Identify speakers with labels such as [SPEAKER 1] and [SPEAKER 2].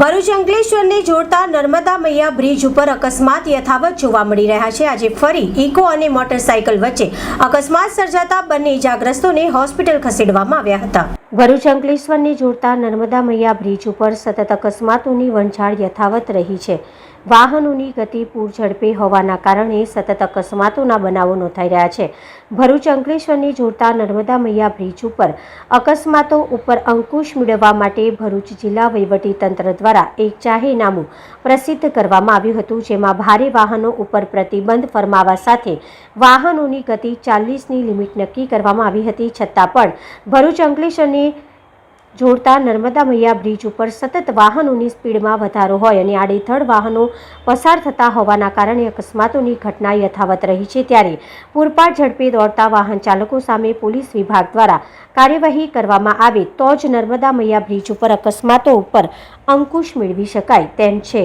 [SPEAKER 1] ભરૂચ અંકલેશ્વરને જોડતા નર્મદા મૈયા બ્રિજ ઉપર અકસ્માત યથાવત જોવા મળી રહ્યા છે. આજે ફરી ઇકો અને મોટરસાયકલ વચ્ચે અકસ્માત સર્જાતા બંને ઇજાગ્રસ્તોને હોસ્પિટલ ખસેડવામાં આવ્યા હતા. ભરૂચ અંકલેશ્વરને જોડતા નર્મદા મૈયા બ્રિજ ઉપર સતત અકસ્માતોની વંચાળ યથાવત રહી છે. વાહનોની ગતિ પૂર ઝડપે હોવાના કારણે સતત અકસ્માતોના બનાવો નોંધાઈ રહ્યા છે. ભરૂચ અંકલેશ્વરને જોડતા નર્મદા મૈયા બ્રિજ ઉપર અકસ્માતો ઉપર અંકુશ મેળવવા માટે ભરૂચ જિલ્લા તંત્ર દ્વારા એક જાહેરનામું પ્રસિદ્ધ કરવામાં આવ્યું હતું, જેમાં ભારે વાહનો ઉપર પ્રતિબંધ ફરમાવા સાથે વાહનોની ગતિ ચાલીસની લિમિટ નક્કી કરવામાં આવી હતી. છતાં પણ ભરૂચ અંકલેશ્વરને જોડતા નર્મદા મૈયા બ્રિજ ઉપર સતત વાહનોની સ્પીડમાં વધારો હોય અને આડેથડ વાહનો પસાર થતા હોવાના કારણે અકસ્માતોની ઘટના યથાવત રહી છે ત્યારે પૂરપાટ ઝડપે દોડતા વાહન ચાલકો સામે પોલીસ વિભાગ દ્વારા કાર્યવાહી કરવામાં આવે તો જ નર્મદા મૈયા બ્રિજ ઉપર અકસ્માતો ઉપર અંકુશ મેળવી શકાય તેમ છે.